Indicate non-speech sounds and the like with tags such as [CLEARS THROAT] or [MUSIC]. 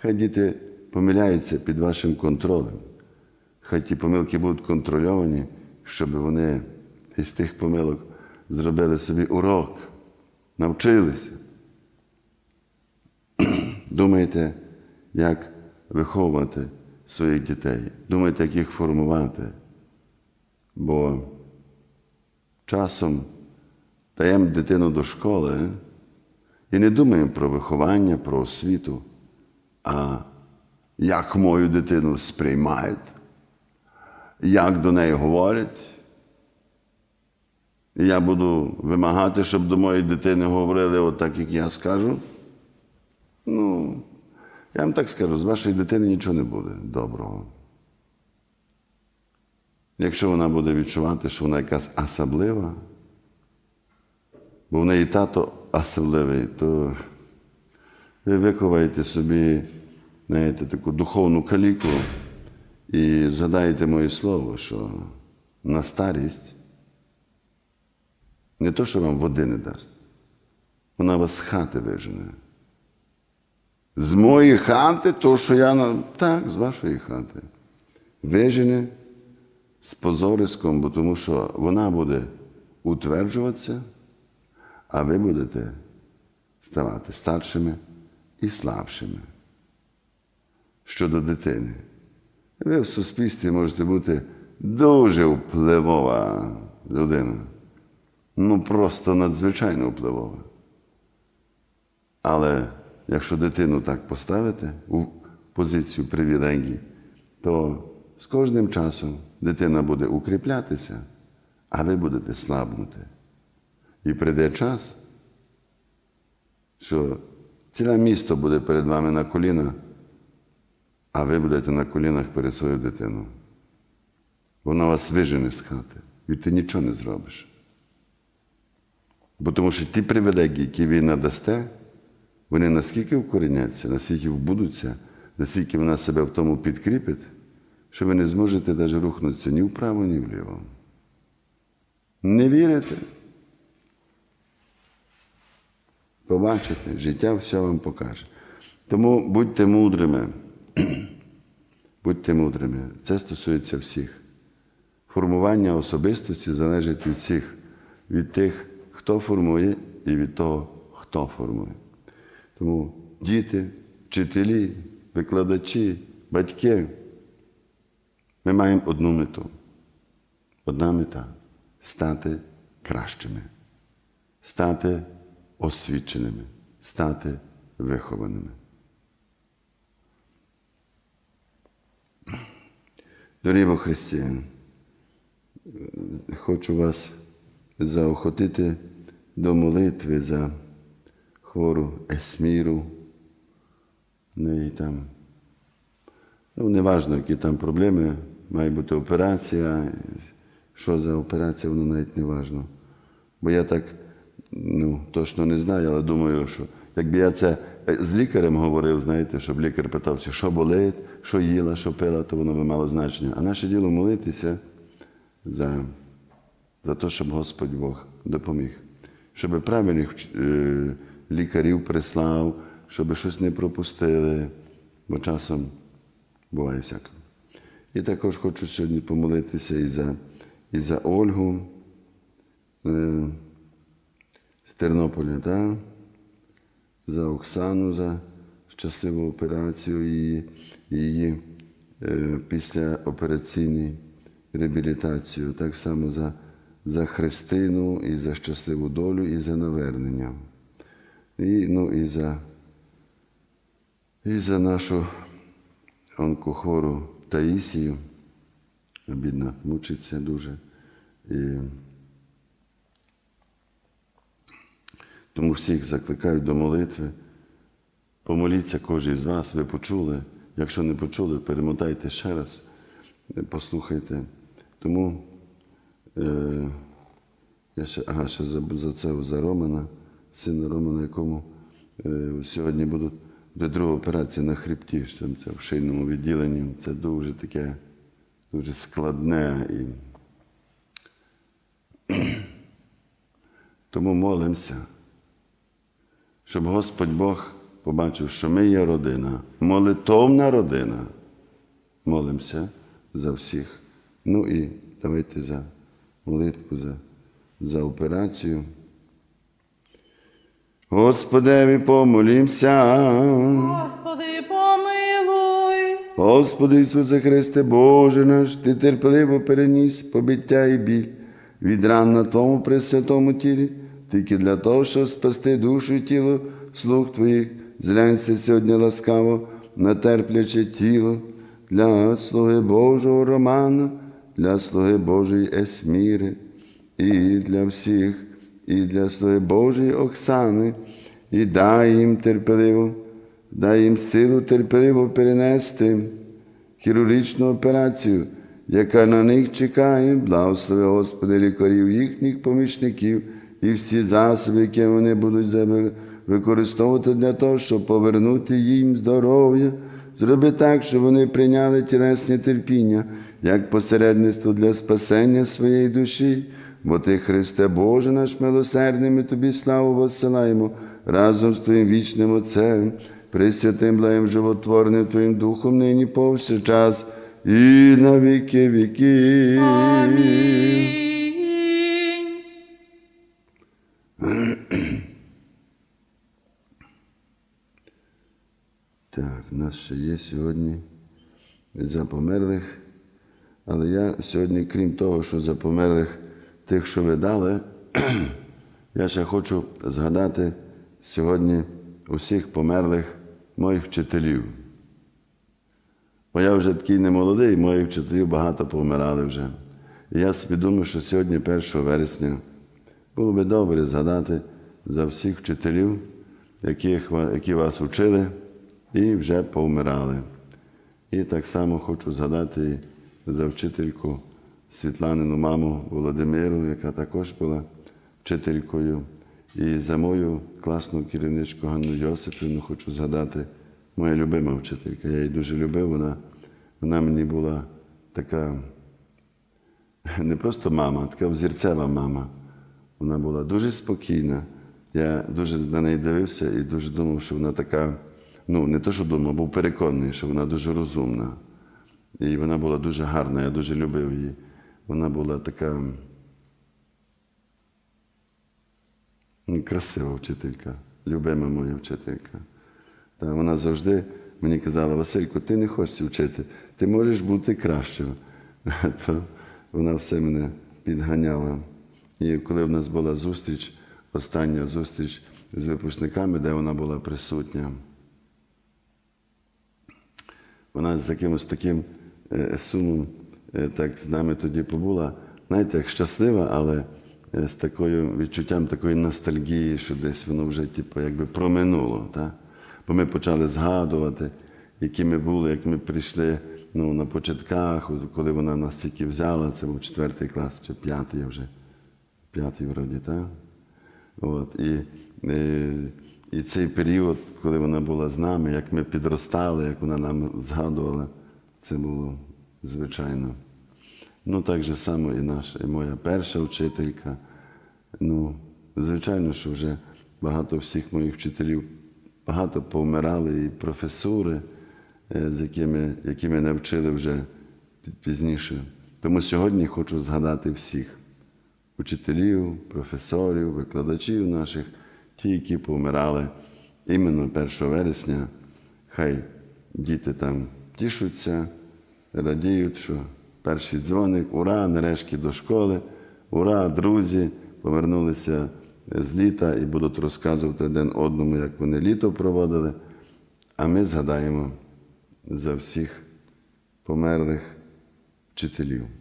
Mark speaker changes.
Speaker 1: Хай діти помиляються під вашим контролем. Хай ті помилки будуть контрольовані, щоб вони із тих помилок зробили собі урок, навчилися. [CLEARS THROAT] Думайте, як виховувати своїх дітей. Думайте, як їх формувати. Бо часом даємо дитину до школи і не думаємо про виховання, про освіту, а як мою дитину сприймають, як до неї говорять. Я буду вимагати, щоб до моєї дитини говорили отак, як я скажу. Ну, я вам так скажу, з вашої дитини нічого не буде доброго. Якщо вона буде відчувати, що вона якась особлива, бо в неї тато особливий, то ви виховаєте собі, знаєте, таку духовну каліку і згадаєте моє слово, що на старість не то, що вам води не дасть, вона вас з хати вижене. З моєї хати, то, що я так, з вашої хати. Вижене з позориском, бо тому що вона буде утверджуватися, а ви будете ставати старшими і слабшими. Щодо дитини. Ви в суспільстві можете бути дуже впливова людина. Ну, просто надзвичайно впливова. Але якщо дитину так поставити у позицію привілегії, то з кожним часом дитина буде укріплятися, а ви будете слабнути. І прийде час, що ціле місто буде перед вами на колінах, а ви будете на колінах перед своєю дитиною. Вона вас вижене з хати, і ти нічого не зробиш. Бо тому що ті привілегії, які ви надасте, вони наскільки вкореняться, наскільки вбудуться, наскільки вона себе в тому підкріпить, що ви не зможете навіть рухнутися ні вправо, ні вліво. Не вірите? Побачите, життя все вам покаже. Тому будьте мудрими. [CLEARS THROAT] будьте мудрими. Це стосується всіх. Формування особистості залежить від всіх, від тих, хто формує, і від того, хто формує. Тому діти, вчителі, викладачі, батьки, ми маємо одну мету. Одна мета стати кращими, стати освіченими, стати вихованими. Дорогі во Христі, хочу вас заохотити до молитви за хвору Есміру. В неї там, ну, неважно, які там проблеми, має бути операція. Що за операція, воно навіть не важно. Бо я так ну, точно не знаю, але думаю, що якби я це з лікарем говорив, знаєте, щоб лікар питався, що болить, що їла, що пила, то воно би мало значення. А наше діло молитися за, за те, щоб Господь Бог допоміг. Щоб правильних е, лікарів прислав, щоб щось не пропустили, бо часом буває всяке. І також хочу сьогодні помолитися і за, і за Ольгу е, з Тернополя, так? за Оксану, за щасливу операцію її, її е, післяопераційну реабілітацію, так само за, за Христину і за щасливу долю, і за навернення. І, ну, і, за, і за нашу онкохвору Таїсію. Бідна, мучиться дуже. І тому всіх закликаю до молитви. Помоліться кожен з вас, ви почули. Якщо не почули, перемотайте ще раз, послухайте. Тому е, я ще, ага, ще забув за це за Романа, сина Романа, якому е, сьогодні будуть буде друга операція на хребті, що це в шийному відділенні. Це дуже таке, дуже складне. І... [CLEARS THROAT] Тому молимося, щоб Господь Бог побачив, що ми є родина, молитовна родина. Молимося за всіх. Ну і давайте за молитву, за, за операцію. Господеві помолімся.
Speaker 2: Господи, помилуй.
Speaker 1: Господи Ісусе Христе, Боже наш, Ти терпеливо переніс побиття і біль від ран на тому пресвятому тілі, тільки для того, щоб спасти душу і тіло слуг Твоїх, зглянься сьогодні ласкаво на терпляче тіло для слуги Божого Романа, для слуги Божої Есміри, і для всіх, і для слуги Божої Оксани, і дай їм терпеливо, дай їм силу терпеливо перенести хірургічну операцію, яка на них чекає, благослови Господи лікарів їхніх помічників і всі засоби, які вони будуть використовувати для того, щоб повернути їм здоров'я. Зроби так, щоб вони прийняли тілесне терпіння як посередництво для спасення своєї душі. Бо ти, Христе Боже наш милосердний, ми тобі славу воссилаємо разом з Твоїм вічним Отцем, присвятим благим животворним Твоїм Духом нині повсякчас і на віки віки.
Speaker 2: Амінь.
Speaker 1: Так, у нас ще є сьогодні за померлих. Але я сьогодні, крім того, що за померлих тих, що ви дали, [CLEARS THROAT] я ще хочу згадати сьогодні усіх померлих моїх вчителів. Бо я вже такий не молодий, моїх вчителів багато помирали вже. І я собі думаю, що сьогодні, 1 вересня, було би добре згадати за всіх вчителів, які вас учили і вже повмирали. І так само хочу згадати за вчительку Світланину маму Володимиру, яка також була вчителькою. І за мою класну керівничку Ганну Йосипівну хочу згадати, моя любима вчителька. Я її дуже любив. Вона, вона мені була така не просто мама, така взірцева мама. Вона була дуже спокійна. Я дуже на неї дивився і дуже думав, що вона така, ну не то, що думав, був переконаний, що вона дуже розумна. І вона була дуже гарна, я дуже любив її. Вона була така красива вчителька, любима моя вчителька. Та вона завжди мені казала, Василько, ти не хочеш вчити, ти можеш бути кращим. [LAUGHS] То вона все мене підганяла. І коли в нас була зустріч, остання зустріч з випускниками, де вона була присутня, вона з якимось таким е, сумом е, так з нами тоді побула, знаєте, як щаслива, але е, з такою відчуттям такої ностальгії, що десь воно вже типу, якби проминуло. Та? Бо ми почали згадувати, які ми були, як ми прийшли ну, на початках, коли вона нас тільки взяла, це був четвертий клас чи п'ятий вже, п'ятий вроді, так? От, і, е, і цей період, коли вона була з нами, як ми підростали, як вона нам згадувала, це було звичайно. Ну, так же само і наша, і моя перша вчителька. Ну, звичайно, що вже багато всіх моїх вчителів багато повмирали, і професури, е, з якими, які мене вчили вже пізніше. Тому сьогодні хочу згадати всіх учителів, професорів, викладачів наших, ті, які помирали іменно 1 вересня. Хай діти там тішуться, радіють, що перший дзвоник, ура, нарешті до школи, ура, друзі, повернулися з літа і будуть розказувати один одному, як вони літо проводили. А ми згадаємо за всіх померлих вчителів.